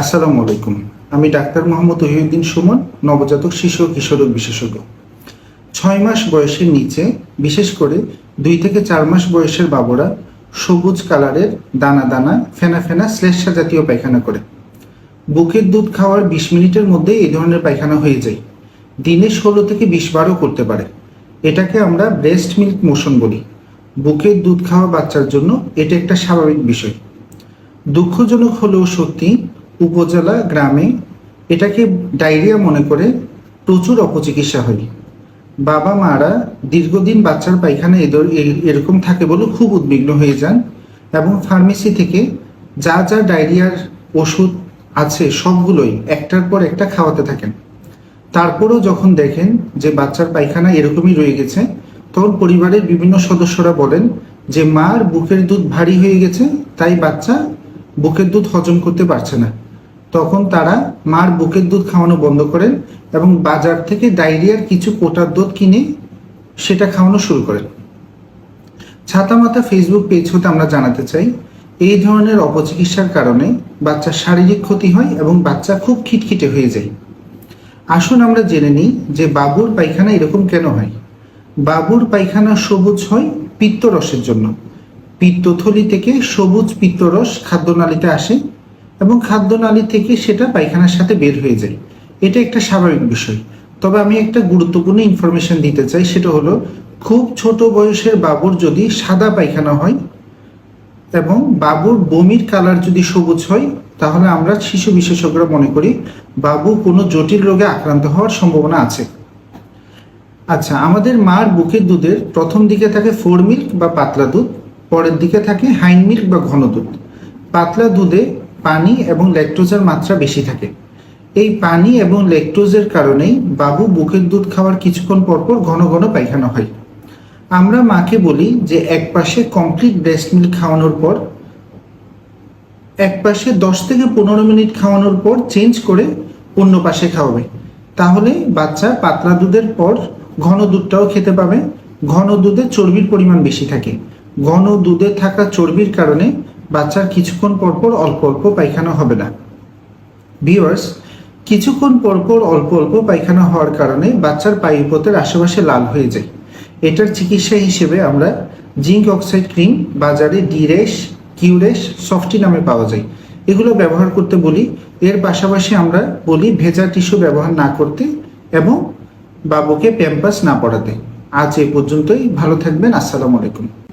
আসসালামু আলাইকুম। আমি ডাক্তার মোহাম্মদ ওহিউদ্দিন সুমন, নবজাতক শিশু ও কিশোরক বিশেষজ্ঞ। ছয় মাস বয়সের নিচে, বিশেষ করে দুই থেকে চার মাস বয়সের বাবুরা সবুজ কালারের দানা দানা, ফেনা ফেনা শ্লেষা জাতীয় পায়খানা করে। বুকের দুধ খাওয়ার বিশ মিনিটের মধ্যে এই ধরনের পায়খানা হয়ে যায়। দিনে ষোলো থেকে বিশ বারও করতে পারে। এটাকে আমরা ব্রেস্ট মিল্ক মোশন বলি। বুকের দুধ খাওয়া বাচ্চার জন্য এটা একটা স্বাভাবিক বিষয়। দুঃখজনক হলেও সত্যি উপজেলা, গ্রামে এটাকে ডায়রিয়া মনে করে প্রচুর অপচিকিৎসা হয়। বাবা, মারা দীর্ঘদিন বাচ্চার পায়খানা এদের এরকম থাকে বলে খুব উদ্বিগ্ন হয়ে যান এবং ফার্মেসি থেকে যা যা ডায়রিয়ার ওষুধ আছে সবগুলোই একটার পর একটা খাওয়াতে থাকেন। তারপরেও যখন দেখেন যে বাচ্চার পায়খানা এরকমই রয়ে গেছে, তখন পরিবারের বিভিন্ন সদস্যরা বলেন যে, মার বুকের দুধ ভারী হয়ে গেছে, তাই বাচ্চা বুকের দুধ হজম করতে পারছে না। তখন তারা মার বুকের দুধ খাওয়ানো বন্ধ করেন এবং বাজার থেকে ডায়রিয়ার কিছু কোটার দুধ কিনে সেটা খাওয়ানো শুরু করেন। ছাতা ছাতামাতা ফেসবুক পেজ হতে আমরা জানাতে চাই, এই ধরনের অপচিকিৎসার কারণে বাচ্চার শারীরিক ক্ষতি হয় এবং বাচ্চা খুব খিটখিটে হয়ে যায়। আসুন আমরা জেনে নিই যে বাবুর পায়খানা এরকম কেন হয়। বাবুর পায়খানা সবুজ হয় পিত্তরসের জন্য। পিত্তথলি থেকে সবুজ পিত্তরস খাদ্যনালীতে আসে এবং খাদ্যনালী থেকে সেটা পায়খানার সাথে বের হয়ে যায়। এটা একটা স্বাভাবিক বিষয়। তবে আমি একটা গুরুত্বপূর্ণ ইনফরমেশন দিতে চাই, সেটা হলো খুব ছোট বয়সের বাবুর যদি সাদা পায়খানা হয় এবং বাবুর বমির কালার যদি সবুজ হয়, তাহলে আমরা শিশু বিশেষজ্ঞরা মনে করি বাবু কোনো জটিল রোগে আক্রান্ত হওয়ার সম্ভাবনা আছে। আচ্ছা আমাদের মার বুকের দুধের প্রথম দিকে থাকে ফোর মিল্ক বা পাতলা দুধ, পরের দিকে থাকে হাইন মিল্ক বা ঘন দুধ। পাতলা দুধে পানি এবং ল্যাকটোজের মাত্রা বেশি থাকে। এই পানি এবং ল্যাকটোজের কারণেই বাবু বুকের দুধ খাওয়ার কিছুক্ষণ পরপর ঘন ঘন পায়খানা হয়। আমরা মাকে বলি যে এক পাশে কমপ্লিট ব্রেস্ট মিল্ক খাওয়ানোর পর, এক পাশে দশ থেকে পনেরো মিনিট খাওয়ানোর পর চেঞ্জ করে অন্য পাশে খাওয়াবে। তাহলে বাচ্চা পাতলা দুধের পর ঘন দুধটাও খেতে পাবে। ঘন দুধে চর্বির পরিমাণ বেশি থাকে। ঘন দুধে থাকা চর্বির কারণে বাচ্চার কিছুক্ষণ পরপর অল্প অল্প পায়খানা হবে না। ভিউয়ার্স কিছুক্ষণ পরপর অল্প অল্প পায়খানা হওয়ার কারণে বাচ্চার পায়ুপথের আশেপাশে লাল হয়ে যায়। এটার চিকিৎসা হিসেবে আমরা জিঙ্ক অক্সাইড ক্রিম বাজারে ডিরেস কিউরেস সফটি নামে পাওয়া যায়। এগুলো ব্যবহার করতে বলি, এর পাশাপাশি আমরা বলি ভেজা টিস্যু ব্যবহার না করতে এবং বাবুকে প্যাম্পাস না পড়াতে। আজ এ পর্যন্তই, ভালো থাকবেন, আসসালামু আলাইকুম।